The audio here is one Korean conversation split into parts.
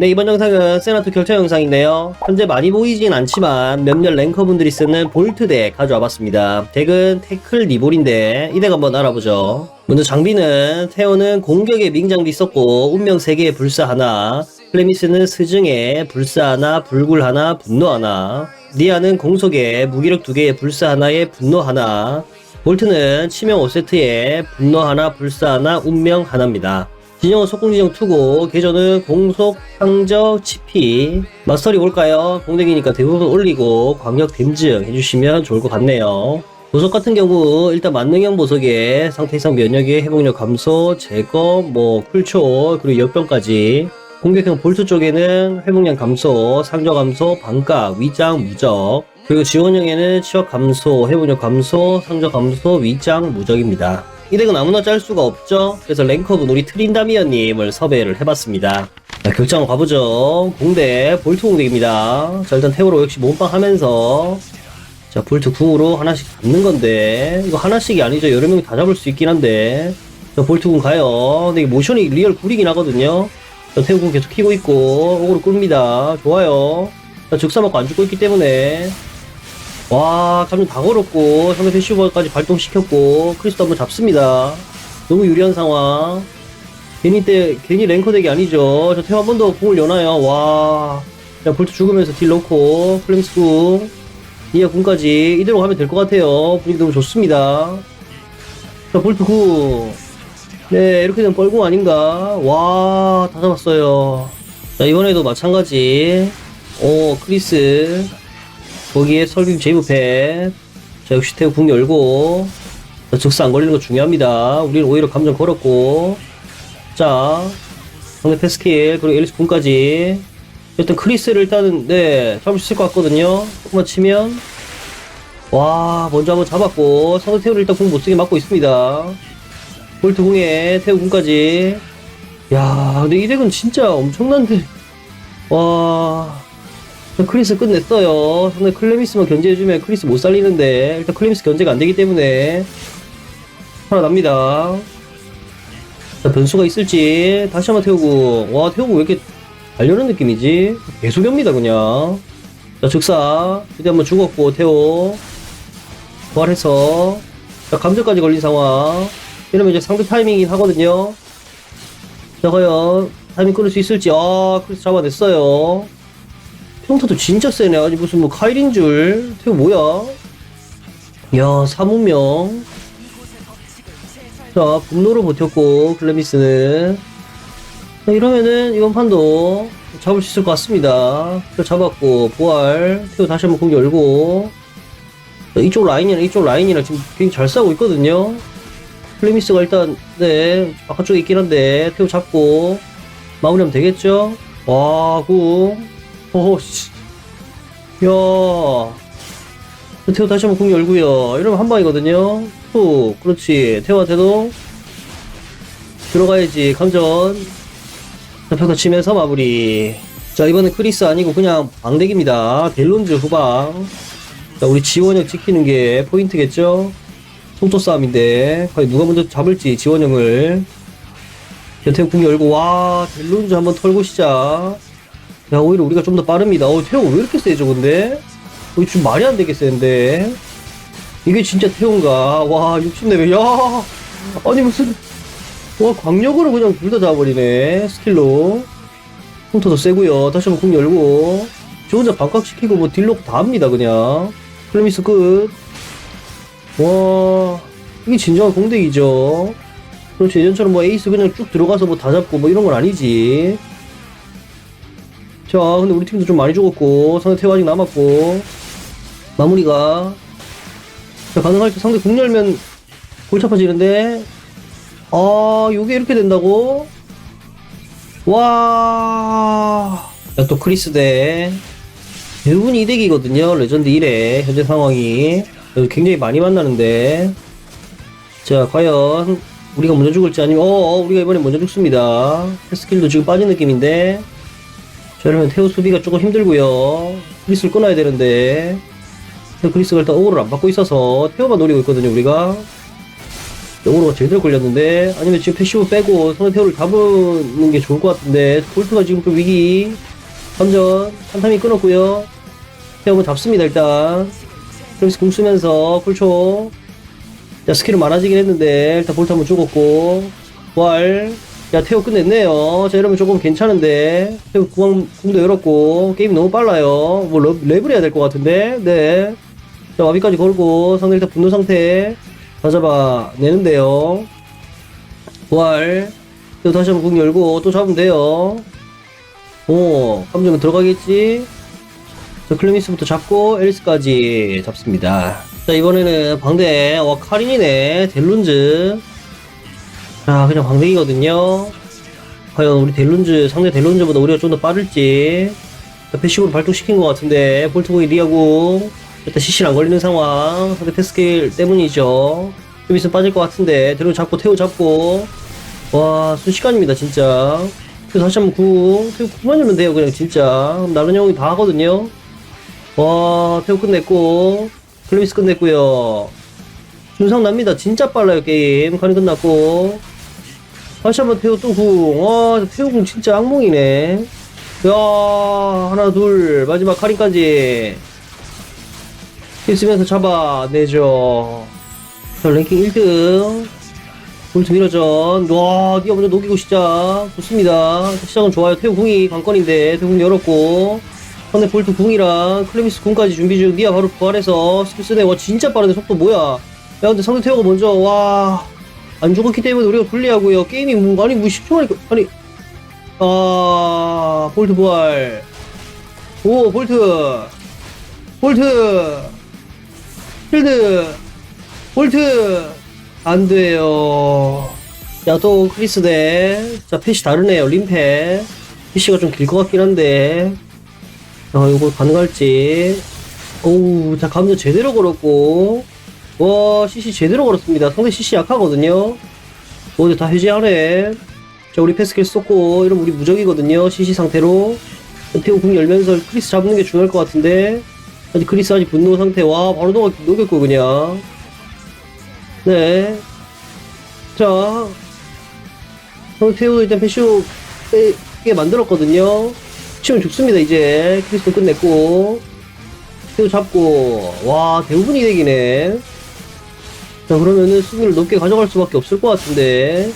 네 이번 영상은 세나토 결투 영상인데요. 현재 많이 보이진 않지만 몇몇 랭커분들이 쓰는 볼트 덱 가져와 봤습니다. 덱은 태클 리볼인데 이 덱 한번 알아보죠. 먼저 장비는 태오는 공격에 밍장비 썼고 운명 3개의 불사 하나 플레미스는 스증에 불사 하나 불굴 하나 분노 하나 니아는 공속에 무기력 2개의 불사 하나에 분노 하나 볼트는 치명 5세트에 분노 하나 불사 하나 운명 하나입니다 진영은 속공진영 2고 계좌는 공속, 상적, 치피. 마스터리 올까요? 공덱이니까 대부분 올리고 광역 댐증 해주시면 좋을 것 같네요. 보석 같은 경우 일단 만능형 보석에 상태 이상 면역에 회복력 감소, 제거, 뭐 쿨초 그리고 역병까지. 공격형 볼트 쪽에는 회복량 감소, 상적 감소, 반각, 위장, 무적. 그리고 지원형에는 치역 감소, 회복력 감소, 상적 감소, 위장, 무적입니다 이 덱은 아무나 짤 수가 없죠. 그래서 랭커분 우리 트린다미어님을 섭외를 해봤습니다. 자, 결정 가보죠. 공대 볼트 공대입니다. 자, 일단 태우로 역시 몸빵 하면서 자, 볼트 9로 하나씩 잡는 건데 이거 하나씩이 아니죠. 여러 명이 다 잡을 수 있긴 한데 자, 볼트 군 가요. 근데 이게 모션이 리얼 굴이긴 하거든요. 자, 태우 군 계속 키고 있고 오그로 끕니다. 좋아요. 자, 즉사 맞고 안 죽고 있기 때문에 와, 감정 다 걸었고, 상대 패시버까지 발동시켰고, 크리스도 한번 잡습니다. 너무 유리한 상황. 괜히 때, 괜히 랭커 덱이 아니죠. 저 태워 한번 더 공을 여나요? 와. 자, 볼트 죽으면서 딜 넣고, 플랭스 궁, 니아 궁까지 이대로 가면 될 것 같아요. 분위기 너무 좋습니다. 자, 볼트 궁. 네, 이렇게 되면 뻘궁 아닌가? 와, 다 잡았어요. 자, 이번에도 마찬가지. 오, 크리스. 거기에 설빔 제이브패. 자 역시 태우 궁 열고 자, 즉사 안 걸리는 거 중요합니다. 우리는 오히려 감정 걸었고. 자 상대 패스킬 그리고 앨리스 궁까지. 일단 크리스를 일단은 네 잡을 수 있을 것 같거든요. 조금만 치면. 와 먼저 한번 잡았고 상대 태우를 일단 궁 못쓰게 막고 있습니다. 볼트 궁에 태우 궁까지. 야 근데 이 덱은 진짜 엄청난데. 와 크리스 끝냈어요. 상대 클레미스만 견제해주면 크리스 못 살리는데 일단 클레미스 견제가 안 되기 때문에 살아납니다. 자, 변수가 있을지 다시 한번 태우고 와 태우고 왜 이렇게 달려는 느낌이지? 계속입니다 그냥. 자 즉사 이제 한번 죽었고 태우 부활해서 자 감정까지 걸린 상황. 이러면 이제 상대 타이밍이긴 하거든요. 자 과연 타이밍 끊을 수 있을지 아 크리스 잡아냈어요. 평타도 진짜 세네. 아니 무슨 뭐 카일인 줄. 태우 뭐야? 야 사무명. 자 분노로 버텼고 클레미스는. 자, 이러면은 이번 판도 잡을 수 있을 것 같습니다. 자, 잡았고 부활. 태우 다시 한번 공 열고. 자, 이쪽 라인이랑 이쪽 라인이랑 지금 굉장히 잘 싸우고 있거든요. 클레미스가 일단 네 바깥쪽에 있긴 한데 태우 잡고 마무리하면 되겠죠? 와 구. 오, 씨. 야. 태호 다시 한번 궁 열고요. 이러면 한 방이거든요. 툭. 그렇지. 태호한테도 들어가야지. 감전. 자, 평타 치면서 마무리. 자, 이번엔 크리스 아니고 그냥 방덱입니다. 델론즈 후방. 자, 우리 지원형 지키는 게 포인트겠죠? 속도 싸움인데. 과연 누가 먼저 잡을지, 지원형을. 자, 태호 궁 열고, 와, 델론즈 한번 털고 시작. 야 오히려 우리가 좀 더 빠릅니다. 어 태용 왜 이렇게 세죠 근데? 어, 지금 말이 안 되게 세는데. 이게 진짜 태용가. 와 60레벨 야! 아니 무슨 와 광역으로 그냥 둘 다 잡아버리네 스킬로. hun터도 세고요. 다시 한번 궁 열고. 저 혼자 반각 시키고 뭐 딜록 다 합니다 그냥. 플레미스 끝와 이게 진정한 공대기죠. 그렇지 예전처럼 뭐 에이스 그냥 쭉 들어가서 뭐 다 잡고 뭐 이런 건 아니지 자, 근데 우리 팀도 좀 많이 죽었고, 상대 태워 아직 남았고, 마무리가. 자, 가능할 때 상대 공 열면 골치 아파지는데, 아, 요게 이렇게 된다고? 와. 자, 또 크리스 대. 대부분 이덱이거든요. 레전드 1회, 현재 상황이. 굉장히 많이 만나는데. 자, 과연, 우리가 먼저 죽을지 아니면, 어, 어 우리가 이번에 먼저 죽습니다. 스킬도 지금 빠진 느낌인데. 자, 이러면 태우 수비가 조금 힘들고요. 크리스를 끊어야 되는데. 근데 크리스가 일단 오버를 안 받고 있어서 태우만 노리고 있거든요, 우리가. 영으로가 제대로 걸렸는데 아니면 지금 패시브 빼고 상대 태오를 잡는 게 좋을 것 같은데 볼트가 지금 좀 위기 감전 한타이 끊었고요 한번 잡습니다 일단 그래서 궁 쓰면서 쿨초 자 스킬은 많아지긴 했는데 일단 볼트 한번 죽었고 부활 야 태오 끝냈네요. 자 이러면 조금 괜찮은데. 태오 궁, 궁도 열었고 게임 너무 빨라요. 뭐 러, 랩을 해야 될 것 같은데? 네자 와비까지 걸고 상대 일단 분노 상태 다 잡아 내는데요. 부활. 또 다시 한번 궁 열고 또 잡으면 돼요. 오 감정은 들어가겠지? 자 클레미스부터 잡고 앨리스까지 잡습니다. 자 이번에는 방대 와 카린이네. 델룬즈 자 그냥 방대기거든요. 과연 우리 델룬즈 상대 델룬즈보다 우리가 좀 더 빠를지. 자, 패시브로 발동시킨 것 같은데 볼트보이 리아고 일단 CC를 안 걸리는 상황. 상대 패스킬 때문이죠. 좀 있으면 빠질 것 같은데 델룬 잡고 태우 잡고. 와 순식간입니다 진짜. 그래서 다시 한번 구 태우 구만 주면 돼요 그냥 진짜. 나른 형이 다 하거든요. 와 태우 끝냈고 클리미스 끝냈고요. 준상 납니다. 진짜 빨라요 게임. 간이 끝났고 다시 한번 태우 태우 궁 진짜 악몽이네. 야 하나 둘 마지막 카린까지. 있으면서 잡아내죠. 자 랭킹 1등. 볼트 미러전. 와 니가 먼저 녹이고 시작 좋습니다. 시작은 좋아요. 태우 궁이 관건인데 태우 궁 열었고. 상대 볼트 궁이랑 클레미스 궁까지 준비 중. 니가 바로 부활해서 스킬 쓰네. 와 진짜 빠르네. 속도 뭐야? 야 근데 상대 태우가 먼저. 와 안 죽었기 때문에 우리가 불리하고요. 게임이 뭐 아니 뭐 10초 만에 아니. 아 볼트 부활. 오 볼트. 볼트. 필드. 볼트. 안 돼요. 야 또 크리스네 자 펫이 다르네요 림펫 PC가 좀 길 것 같긴 한데. 아 이거 가능할지 오우 자 감도 제대로 걸었고 와 CC 제대로 걸었습니다 상대 CC 약하거든요 오 근데 다 해제하네 자 우리 패스킬 쏟고 이러면 우리 무적이거든요 CC 상태로 태우 궁 열면서 크리스 잡는 게 중요할 것 같은데 아직 크리스 아직 분노 상태 와 바로 녹, 녹였고 그냥 네. 자, 태우 일단 패쇼 빼게 만들었거든요. 치면 죽습니다, 이제. 크리스도 끝냈고. 태우 잡고. 와, 대부분 이득이네. 자, 그러면은 수비를 높게 가져갈 수밖에 없을 것 같은데.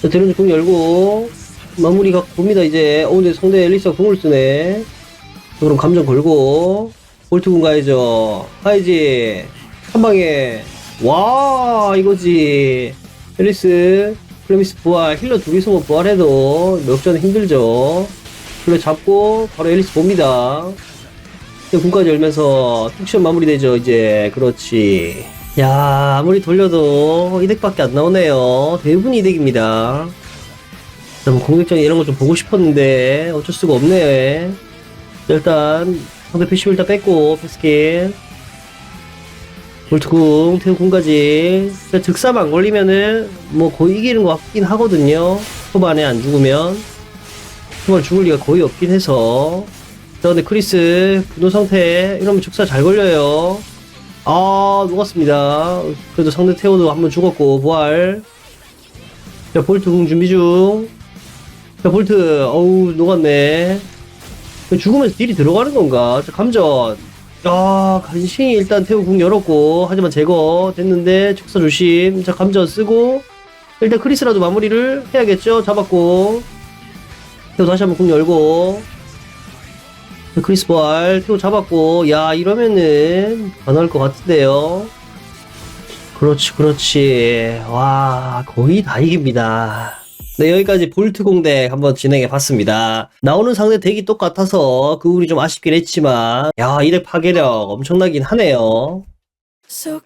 자, 대륜 궁 열고. 마무리가 봅니다, 이제. 어, 근데 상대 앨리스가 궁을 쓰네. 자, 그럼 감정 걸고. 볼트 궁 가야죠. 가야지. 한 방에. 와 이거지 앨리스 플레미스 부활 힐러 둘이서 부활해도 역전은 힘들죠 그래 잡고 바로 앨리스 봅니다 군까지 열면서 툭션 마무리되죠 이제 그렇지 야 아무리 돌려도 이득밖에 안 나오네요. 대부분 이득입니다. 자, 뭐 공격전 이런 거 좀 보고 싶었는데 어쩔 수가 없네. 일단 상대 패시브 일단 뺐고 패스킬. 볼트궁, 태우궁까지 득삼 안 걸리면은 뭐 거의 이기는 것 같긴 하거든요. 초반에 안 죽으면. 초반 죽을 리가 거의 없긴 해서. 자 근데 크리스 분노 상태 이러면 죽사 잘 걸려요 아 녹았습니다. 그래도 상대 태우도 한번 죽었고 부활. 자 볼트 궁 준비 중자 볼트. 어우 녹았네. 죽으면서 딜이 들어가는 건가? 자 감전. 야, 간신히 일단 태우 궁 열었고, 하지만 제거 됐는데, 축사 조심. 자, 감전 쓰고, 일단 크리스라도 마무리를 해야겠죠? 잡았고, 태우 다시 한번 궁 열고, 크리스 부활, 태우 잡았고, 야, 이러면은, 가능할 것 같은데요? 그렇지, 그렇지. 와, 거의 다 이깁니다. 네, 여기까지 볼트 공대 한번 진행해 봤습니다. 나오는 상대 덱이 똑같아서 그 운이 좀 아쉽긴 했지만, 야, 이덱 파괴력 엄청나긴 하네요. So